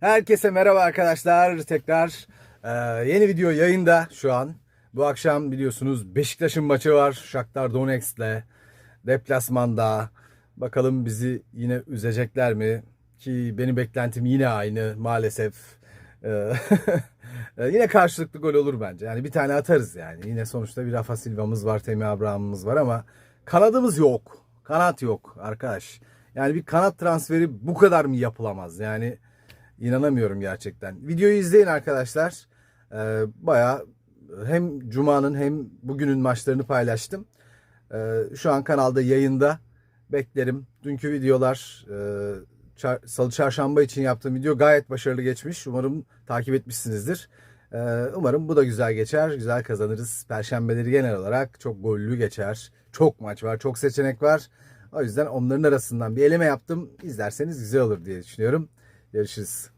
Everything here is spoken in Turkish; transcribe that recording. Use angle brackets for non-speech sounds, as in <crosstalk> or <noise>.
Herkese merhaba arkadaşlar. Tekrar e, yeni video yayında şu an. Bu akşam biliyorsunuz Beşiktaş'ın maçı var. Shakhtar Donetsk'le deplasmanda. Bakalım bizi yine üzecekler mi? Ki benim beklentim yine aynı maalesef. E, <laughs> e, yine karşılıklı gol olur bence. Yani bir tane atarız yani. Yine sonuçta bir Rafa Silva'mız var, Temi Abraham'ımız var ama kanadımız yok. Kanat yok arkadaş. Yani bir kanat transferi bu kadar mı yapılamaz? Yani İnanamıyorum gerçekten. Videoyu izleyin arkadaşlar. Ee, bayağı hem Cuma'nın hem bugünün maçlarını paylaştım. Ee, şu an kanalda yayında. Beklerim. Dünkü videolar e, çar- Salı Çarşamba için yaptığım video gayet başarılı geçmiş. Umarım takip etmişsinizdir. Ee, umarım bu da güzel geçer. Güzel kazanırız. Perşembeleri genel olarak çok gollü geçer. Çok maç var. Çok seçenek var. O yüzden onların arasından bir eleme yaptım. İzlerseniz güzel olur diye düşünüyorum. Görüşürüz.